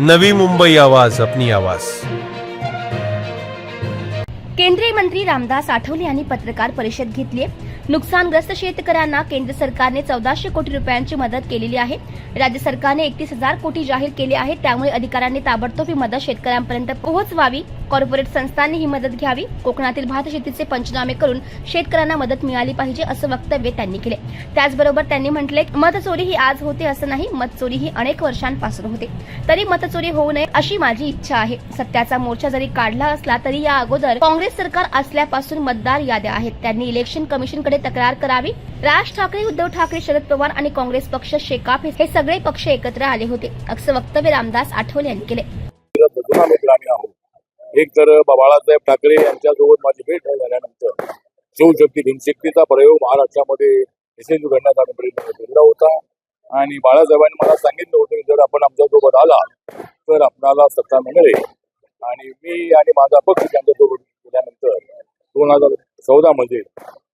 नवी मुंबई आवाज अपनी आवाज. केंद्रीय मंत्री रामदास आठवले यांनी पत्रकार परिषद घेतली नुकसानग्रस्त शेतकऱ्यांना केंद्र सरकारने चौदाशे कोटी रुपयांची मदत केलेली आहे. राज्य सरकारने एकतीस हजार कोटी जाहीर केले आहे त्यामुळे अधिकाऱ्यांनी ताबडतोब ही मदत शेतकऱ्यांपर्यंत पोहोचवावी. कॉर्पोरेट संस्थांनी ही मदत घ्यावी. कोकणातील भात शेतीचे पंचनामे करून शेतकऱ्यांना मदत मिळाली पाहिजे असं वक्तव्य त्यांनी केले. त्याचबरोबर त्यांनी म्हटले मतचोरी ही आज होते असं नाही मतचोरी ही अनेक वर्षांपासून होते. तरी मतचोरी होऊ नये अशी माझी इच्छा आहे. सत्याचा मोर्चा जरी काढला असला तरी या अगोदर काँग्रेस सरकार असल्यापासून मतदार याद्या आहेत. त्यांनी इलेक्शन कमिशनकडे तक्रार करावी. राज ठाकरे उद्धव ठाकरे शरद पवार आणि काँग्रेस पक्ष शेकाप हे सगळे पक्ष एकत्र आले होते. असं वक्तव्य रामदास आठवले यांनी केले. एक तर बाळासाहेब ठाकरे यांच्यासोबत माझी भेट झाल्यानंतर शिवशक्ती हिमशक्तीचा प्रयोग महाराष्ट्रामध्ये यशस्वी करण्याचा आम्ही प्रयत्न केला होता. आणि बाळासाहेबांनी मला सांगितलं होतं की जर आपण आमच्यासोबत आला तर आपणाला सत्ता मिळेल. आणि मी आणि माझा पक्ष त्यांच्यासोबत गेल्यानंतर दोन हजार चौदा मध्ये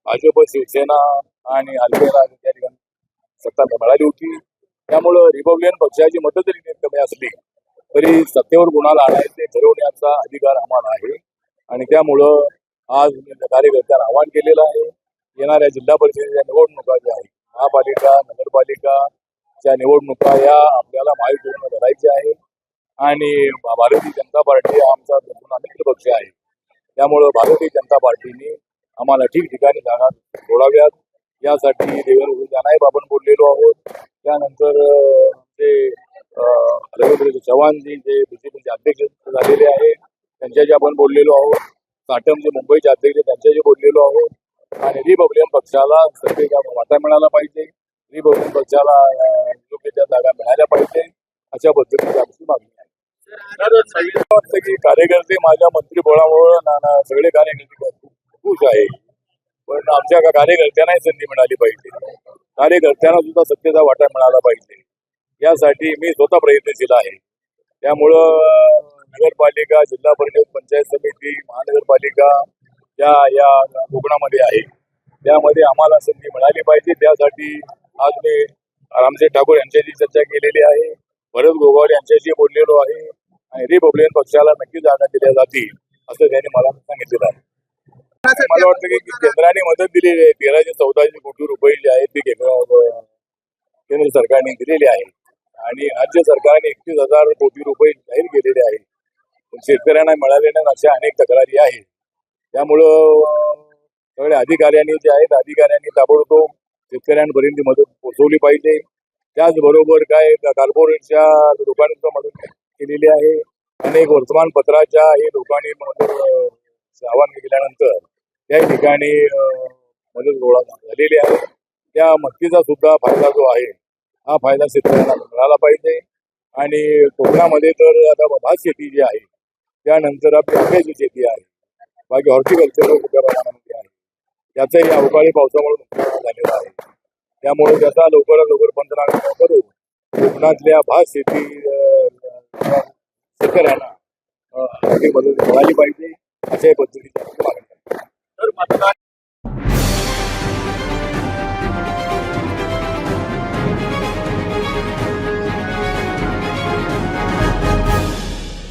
भाजप शिवसेना आणि हलकेला त्या ठिकाणी सत्ता मिळाली होती. त्यामुळं रिपब्लिकन पक्षाची मदत जरी कमी असली तरी सत्तेवर गुणाला आणायचे ठरवण्याचा अधिकार आम्हाला आहे. आणि त्यामुळं आज कार्यकर्त्यांना आवाहन केलेलं आहे. येणाऱ्या जिल्हा परिषदेच्या निवडणुका ज्या आहेत महापालिका नगरपालिकाच्या निवडणुका या आपल्याला महायुतीनं लढायच्या आहे आणि भारतीय जनता पार्टी हा आमचा जुना मित्र पक्ष आहे. त्यामुळं भारतीय जनता पार्टीने आम्हाला ठिकठिकाणी जागा सोडाव्यात. यासाठी देवेंद्र जानाईब आपण बोललेलो आहोत. त्यानंतर ते अं, रवींद्र चव्हाणजी जे बीजेपीचे अध्यक्ष झालेले आहे त्यांच्याशी आपण बोललेलो आहोत. साटम जे मुंबईचे अध्यक्ष त्यांच्याशी बोललेलो आहोत. आणि रिपब्लिकन पक्षाला सत्तेचा वाटा मिळाला पाहिजे रिपब्लिकन पक्षाला योग्य त्या जागा मिळाल्या पाहिजे. अशा पद्धतीची आमची मागणी आहे. वाटतं की कार्यकर्ते माझ्या मंत्रिबळामुळे ना ना सगळे कार्यकर्ते खुश आहे. पण आमच्या कार्यकर्त्यांनाही संधी मिळाली पाहिजे. कार्यकर्त्यांना सुद्धा सत्तेचा वाटा मिळाला पाहिजे. यासाठी मी स्वतः प्रयत्नशील आहे. त्यामुळं नगरपालिका जिल्हा परिषद पंचायत समिती महानगरपालिका या या कोकणामध्ये आहे. त्यामध्ये आम्हाला संधी मिळाली पाहिजे. त्यासाठी आज मी रामदेव ठाकूर यांच्याशी चर्चा केलेली आहे. भरत गोगावले यांच्याशी बोललेलो आहे. आणि रिपब्लिकन पक्षाला नक्की जागा दिल्या जातील असं त्यांनी मला सांगितलेलं आहे. मला वाटतं की केंद्राने मदत दिलेली आहे. तेराशे चौदाशे कोटी रुपये जे आहेत ते केंद्र केंद्र सरकारने दिलेले आहे आणि राज्य सरकारने एकतीस हजार कोटी रुपये जाहीर केलेले आहेत. पण शेतकऱ्यांना मिळाले अशा अनेक तक्रारी आहेत. त्यामुळं सगळ्या अधिकाऱ्यांनी जे आहेत अधिकाऱ्यांनी ताबडतोब शेतकऱ्यांपर्यंत मदत पोहोचवली पाहिजे. त्याचबरोबर काय कॉर्पोरेटच्या लोकांनी मदत केलेली आहे. अनेक वर्तमानपत्राच्या हे लोकांनी आवाहन केल्यानंतर त्या ठिकाणी मदत गोळा झालेली आहे. त्या मदतीचा सुद्धा फायदा जो आहे हा फायदा शेतकऱ्यांना मिळाला पाहिजे. आणि कोकणामध्ये तर आता भात शेती जी आहे त्यानंतर आपली आंब्याची शेती आहे. बाकी हॉर्टिकल्चर मोठ्या प्रमाणामध्ये आहे. त्याचंही अवकाळी पावसामुळे नुकसान झालेलं आहे. त्यामुळे त्याचा लवकरात लवकर पंधरा करून कोकणातल्या भात शेती शेतकऱ्यांना मदत मिळाली पाहिजे अशा पद्धतीची मागणी मतदान